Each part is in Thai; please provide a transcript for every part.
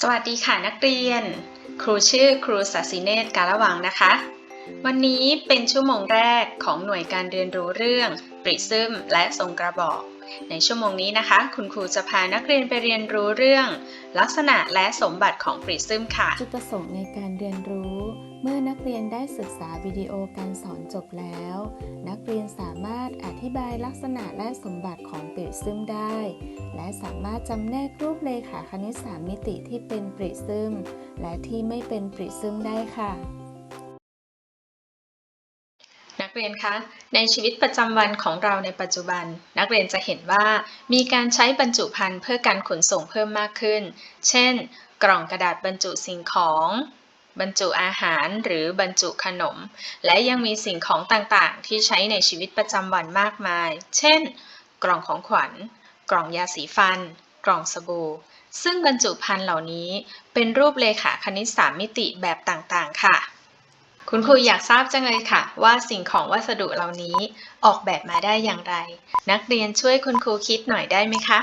สวัสดีค่ะนักเรียน ครูชื่อครูสัสิเนตการะวังนะคะ วันนี้เป็นชั่วโมงแรกของหน่วยการเรียนรู้เรื่องปริซึมและทรงกระบอก ในชั่วโมงนี้นะคะ คุณครูจะพานักเรียนไปเรียนรู้เรื่อง ลักษณะและสมบัติของปริซึมค่ะ จุดประสงค์ในการเรียนรู้ เมื่อนักเรียนได้ศึกษาวิดีโอการสอนจบแล้ว นักเรียนสามารถอธิบายลักษณะและสมบัติของปริซึมได้ และสามารถจำแนกรูปเลขาคณิตสามมิติที่เป็นปริซึมและที่ไม่เป็นปริซึมได้ค่ะ เรียนคะ ในชีวิตประจำวันของเราในปัจจุบัน นักเรียนจะเห็นว่า มีการใช้บรรจุภัณฑ์เพื่อการขนส่งเพิ่มมากขึ้น เช่น กล่องกระดาษบรรจุสิ่งของ บรรจุอาหารหรือบรรจุขนม และยังมีสิ่งของต่างๆ ที่ใช้ในชีวิตประจำวันมากมาย เช่น กล่องของขวัญ กล่องยาสีฟัน กล่องสบู่ ซึ่งบรรจุภัณฑ์เหล่านี้ เป็นรูปเลขาคณิตสามมิติแบบต่างๆ ค่ะ คุณครูอยากทราบจังเลยค่ะ ว่าสิ่งของวัสดุเหล่านี้ออกแบบมาได้อย่างไร นักเรียนช่วยคุณครูคิดหน่อยได้ไหมคะ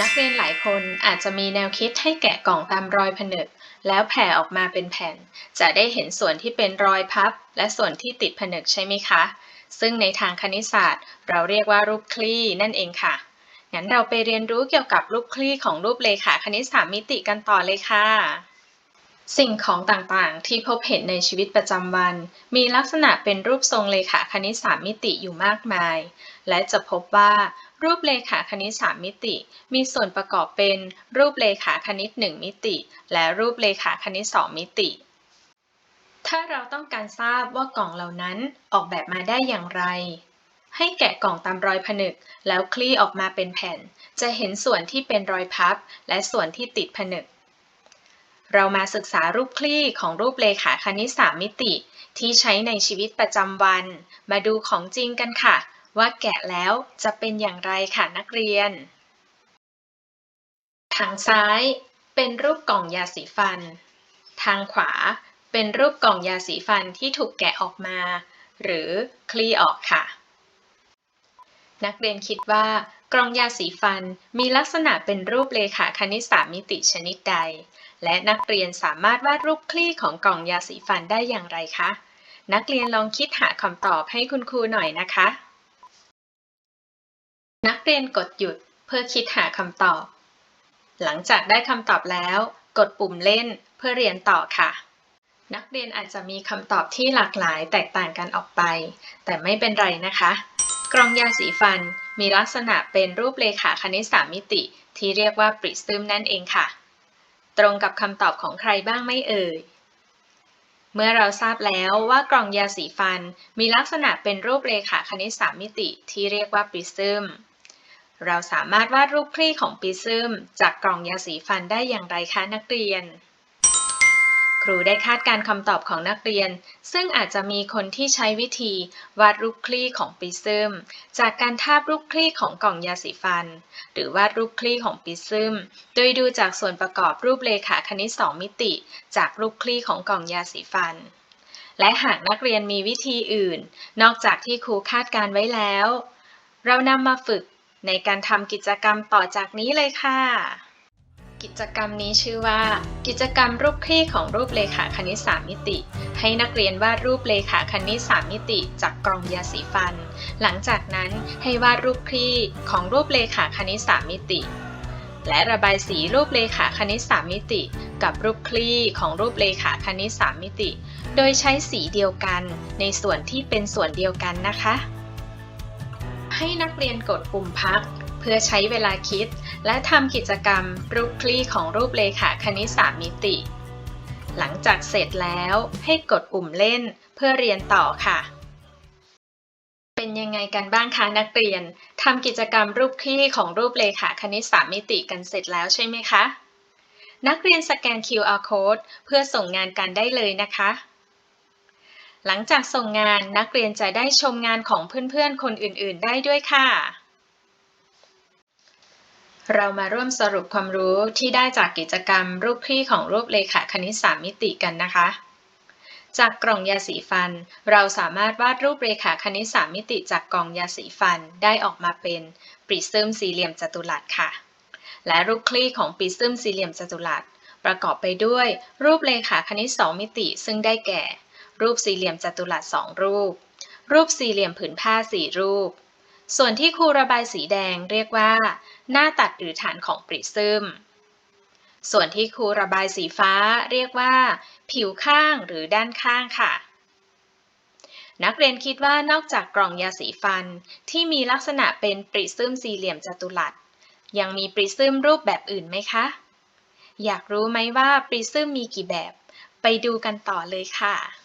นักเรียนหลายคนอาจจะมีแนวคิดให้แกะกล่องตามรอยผนึก แล้วแผ่ออกมาเป็นแผ่น จะได้เห็นส่วนที่เป็นรอยพับ และส่วนที่ติดผนึกใช่ไหมคะ ซึ่งในทางคณิตศาสตร์ เราเรียกว่ารูปคลี่นั่นเองค่ะงั้นเราไปเรียนรู้เกี่ยวกับรูปคลี่ของรูปเลขาคณิตสามมิติกันต่อเลยค่ะ สิ่งของต่างๆ ที่พบเห็นในชีวิตประจำวัน มีลักษณะเป็นรูปทรงเลขาคณิตสามมิติอยู่มากมาย และจะพบว่ารูปเลขาคณิตสามมิติ มีส่วนประกอบเป็นรูปเลขาคณิต1มิติ และรูปเลขาคณิต2มิติ ถ้าเราต้องการทราบว่ากล่องเหล่านั้นออกแบบมาได้อย่างไร ให้แกะกล่องตามรอยผนึก แล้วคลี่ออกมาเป็นแผ่น จะเห็นส่วนที่เป็นรอยพับ และส่วนที่ติดผนึก เรามาศึกษารูปคลี่ของรูปเลขาคณิตสามมิติ ที่ใช้ในชีวิตประจำวัน มาดูของจริงกันค่ะ ว่าแกะแล้วจะเป็นอย่างไรค่ะนักเรียน ทางซ้ายเป็นรูปกล่องยาสีฟัน ทางขวาเป็นรูปกล่องยาสีฟันที่ถูกแกะออกมา หรือคลี่ออกค่ะ นักเรียนคิดว่า กล่องยาสีฟันมีลักษณะเป็นรูปเลขาคณิตสามมิติชนิดใด และนักเรียนสามารถวาดรูปคลี่ของกล่องยาสีฟันได้อย่างไรคะ นักเรียนลองคิดหาคำตอบให้คุณครูหน่อยนะคะ นักเรียนกดหยุดเพื่อคิดหาคำตอบ หลังจากได้คำตอบแล้ว กดปุ่มเล่นเพื่อเรียนต่อค่ะนักเรียนอาจจะมีคำตอบที่หลากหลายแตกต่างกันออกไป แต่ไม่เป็นไรนะคะ กล่องยาสีฟัน มีลักษณะเป็นรูปเลขาคณิตสามมิติ ที่เรียกว่าปริซึมนั่นเองค่ะ ตรงกับคำตอบของใครบ้างไม่เอ่ย เมื่อเราทราบแล้วว่ากล่องยาสีฟัน มีลักษณะเป็นรูปเลขาคณิตสามมิติ ที่เรียกว่าปริซึมเราสามารถวาดรูปคลี่ของปริซึมจากกล่องยาสีฟันได้อย่างไรคะนักเรียน ครูได้คาดการคำตอบของนักเรียน ซึ่งอาจจะมีคนที่ใช้วิธี วาดรูปคลี่ของปริซึม จากการทาบรูปคลี่ของกล่องยาสีฟัน หรือวาดรูปคลี่ของปริซึม โดยดูจากส่วนประกอบรูปเลขาคณิต 2 มิติ จากรูปคลี่ของกล่องยาสีฟัน และหากนักเรียนมีวิธีอื่น นอกจากที่ครูคาดการไว้แล้ว เรานำมาฝึกในการทำกิจกรรมต่อจากนี้เลยค่ะ กิจกรรมนี้ชื่อว่า กิจกรรมรูปคลี่ของรูปเลขาคณิต3มิติ ให้นักเรียนวาดรูปเลขาคณิต3มิติ จากกล่องยาสีฟัน หลังจากนั้นให้วาดรูปคลี่ของรูปเลขาคณิต3มิติ และระบายสีรูปเลขาคณิต3มิติ กับรูปคลี่ของรูปเลขาคณิต3มิติ โดยใช้สีเดียวกัน ในส่วนที่เป็นส่วนเดียวกันนะคะ ให้นักเรียนกดปุ่มพัก พื่อใช้เวลาคิด และทำกิจกรรมรูปคลี่ของรูปเลขาคณิต3มิติ หลังจากเสร็จแล้วให้กดปุ่มเล่นเพื่อเรียนต่อค่ะ เป็นยังไงกันบ้างคะนักเรียนทำกิจกรรมรูปคลี่ของรูปเลขาคณิต3มิติกันเสร็จแล้วใช่ไหมคะนักเรียนสแกน QR code เพื่อส่งงานกันได้เลยนะคะ หลังจากส่งงานนักเรียนจะได้ชมงานของเพื่อนๆ คนอื่นๆ ได้ด้วยค่ะ เรามาร่วมสรุปความรู้ที่ได้จากกิจกรรมรูปคลี่ของรูปเลขาคณิต3มิติกันนะคะ จากกล่องยาสีฟัน เราสามารถวาดรูปเรขาคณิต3มิติจากกล่องยาสีฟันได้ออกมาเป็นปริซึมสี่เหลี่ยมจัตุรัสค่ะ และรูปคลี่ของปริซึมสี่เหลี่ยมจัตุรัส ประกอบไปด้วย รูปเลขาคณิต2มิติ ซึ่งได้แก่ รูปสี่เหลี่ยมจัตุรัส2รูป รูปสี่เหลี่ยมผืนผ้า4รูป ส่วนที่ครูระบายสีแดงเรียกว่า หน้าตัดหรือฐานของปริซึม ส่วนที่ครูระบายสีฟ้าเรียกว่า ผิวข้างหรือด้านข้างค่ะ นักเรียนคิดว่านอกจากกล่องยาสีฟันที่มีลักษณะเป็นปริซึมสี่เหลี่ยมจัตุรัส ยังมีปริซึมรูปแบบอื่นไหมคะ อยากรู้ไหมว่าปริซึมมีกี่แบบ ไปดูกันต่อเลยค่ะ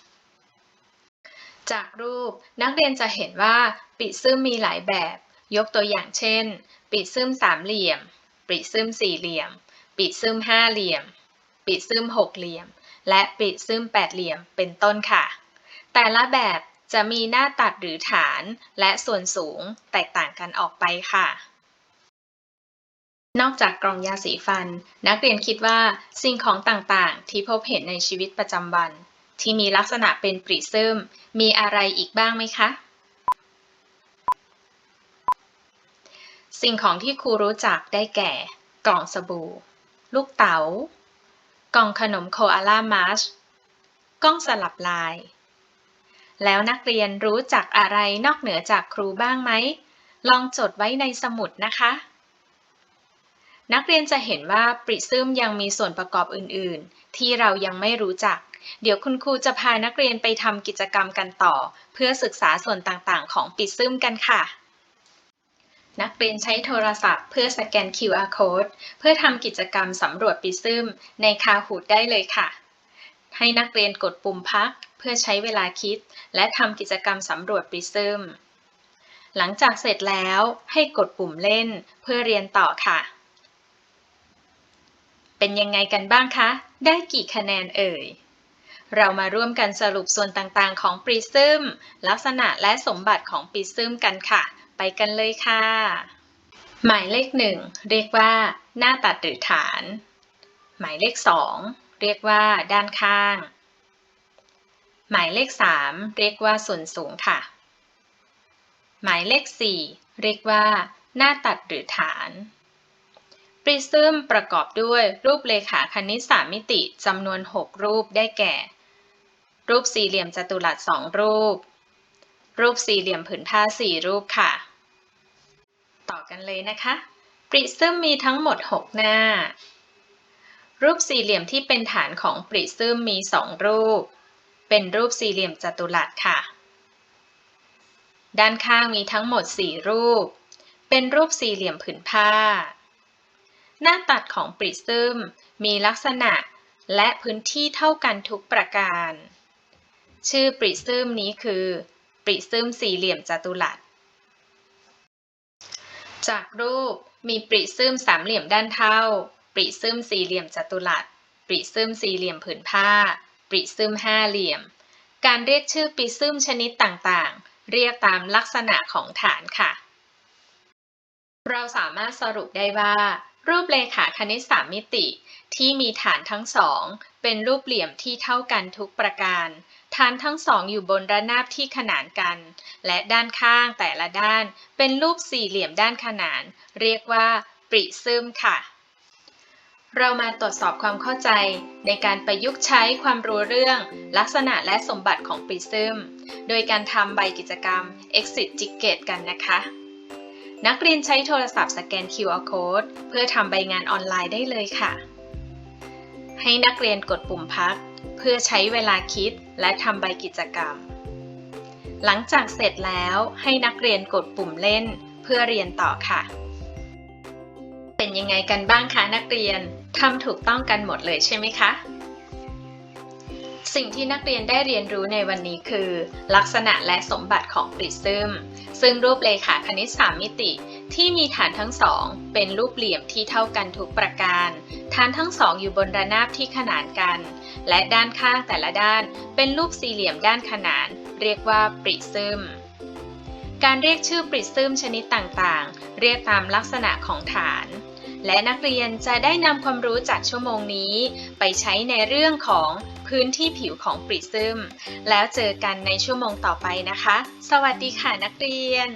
จากรูปนักเรียนจะเห็นว่าปริซึมมีหลายแบบ ยกตัวอย่างเช่นปริซึมสามเหลี่ยมปริซึมสี่เหลี่ยมปริซึมห้าเหลี่ยมปริซึมหกเหลี่ยม และปริซึมแปดเหลี่ยมเป็นต้นค่ะ แต่ละแบบจะมีหน้าตัดหรือฐานและส่วนสูงแตกต่างกันออกไปค่ะ นอกจากกล่องยาสีฟัน นักเรียนคิดว่าสิ่งของต่างๆ ที่พบเห็นในชีวิตประจำวัน ที่มีลักษณะเป็นปริซึมมีอะไรอีกบ้างไหมคะ สิ่งของที่ครูรู้จักได้แก่ กล่องสบู่ ลูกเต๋า กล่องขนมโคอาล่ามัชกล้องสลับลาย แล้วนักเรียนรู้จักอะไรนอกเหนือจากครูบ้างไหม ลองจดไว้ในสมุดนะคะ นักเรียนจะเห็นว่าปริซึมยังมีส่วนประกอบอื่น ๆ ที่เรายังไม่รู้จัก เดี๋ยวคุณครูจะพานักเรียนไปทำกิจกรรมกันต่อ เพื่อศึกษาส่วนต่าง ๆ ของปริซึมกันค่ะ นักเรียนใช้โทรศัพท์เพื่อสแกน QR code เพื่อทำกิจกรรมสำรวจปริซึมในคาหูดได้เลยค่ะ ให้นักเรียนกดปุ่มพัก เพื่อใช้เวลาคิด และทำกิจกรรมสำรวจปริซึมหลังจากเสร็จแล้วให้กดปุ่มเล่นเพื่อเรียนต่อค่ะ เป็นยังไงกันบ้างคะ ได้กี่คะแนนเอ่ย เรามาร่วมกันสรุปส่วนต่างๆ ของปริซึม ลักษณะและสมบัติของปริซึมกันค่ะ ไปกันเลยค่ะ หมายเลขหนึ่งเรียกว่า หน้าตัดหรือฐาน หมายเลขสองเรียกว่า ด้านข้าง หมายเลขสามเรียกว่าส่วนสูงค่ะ หมายเลขสี่เรียกว่า หน้าตัดหรือฐาน ริซึมประกอบด้วยรูปเลขาคณิตสามมิติจำนวน 6 รูปได้แก่ รูปสี่เหลี่ยมจัตุรัสสองรูป รูปสี่เหลี่ยมผืนผ้าสี่รูปค่ะ ต่อกันเลยนะคะ ปริซึมมีทั้งหมด 6 หน้า รูปสี่เหลี่ยมที่เป็นฐานของปริซึมมี 2 รูป เป็นรูปสี่เหลี่ยมจัตุรัสค่ะ ด้านข้างมีทั้งหมด 4 รูป เป็นรูปสี่เหลี่ยมผืนผ้า หน้าตัดของปริซึมมีลักษณะและพื้นที่เท่ากันทุกประการ ชื่อปริซึมนี้คือปริซึมสี่เหลี่ยมจัตุรัส จากรูปมีปริซึมสามเหลี่ยมด้านเท่า ปริซึมสี่เหลี่ยมจัตุรัส ปริซึมสี่เหลี่ยมผืนผ้า ปริซึมห้าเหลี่ยม การเรียกชื่อปริซึมชนิดต่างๆ เรียกตามลักษณะของฐานค่ะ เราสามารถสรุปได้ว่า รูปเลขาคณิตสามมิติ ที่มีฐานทั้งสอง เป็นรูปเหลี่ยมที่เท่ากันทุกประการ ฐานทั้งสองอยู่บนระนาบที่ขนานกัน และด้านข้างแต่ละด้าน เป็นรูปสี่เหลี่ยมด้านขนาน เรียกว่าปริซึมค่ะ เรามาตรวจสอบความเข้าใจในการประยุกต์ใช้ความรู้เรื่อง ลักษณะและสมบัติของปริซึม โดยการทำใบกิจกรรม Exit Ticket กันนะคะ นักเรียนใช้โทรศัพท์สแกน QR Code เพื่อทำใบงานออนไลน์ได้เลยค่ะ ให้นักเรียนกดปุ่มพัก เพื่อใช้เวลาคิดและทำใบกิจกรรม หลังจากเสร็จแล้วให้นักเรียนกดปุ่มเล่น เพื่อเรียนต่อค่ะ เป็นยังไงกันบ้างคะนักเรียนทำถูกต้องกันหมดเลยใช่ไหมคะ สิ่งที่นักเรียนได้เรียนรู้ในวันนี้คือ ลักษณะและสมบัติของปริซึม ซึ่งรูปเลขาคณิตสามมิติ ที่มีฐานทั้งสอง เป็นรูปเหลี่ยมที่เท่ากันทุกประการ ฐานทั้งสองอยู่บนระนาบที่ขนานกัน และด้านข้างแต่ละด้าน เป็นรูปสี่เหลี่ยมด้านขนาน เรียกว่าปริซึมการเรียกชื่อปริซึมชนิดต่างๆ เรียกตามลักษณะของฐาน และนักเรียนจะได้นำความรู้จากชั่วโมงนี้ ไปใช้ในเรื่องของ พื้นที่ผิวของปริซึม แล้วเจอกันในชั่วโมงต่อไปนะคะ สวัสดีค่ะนักเรียน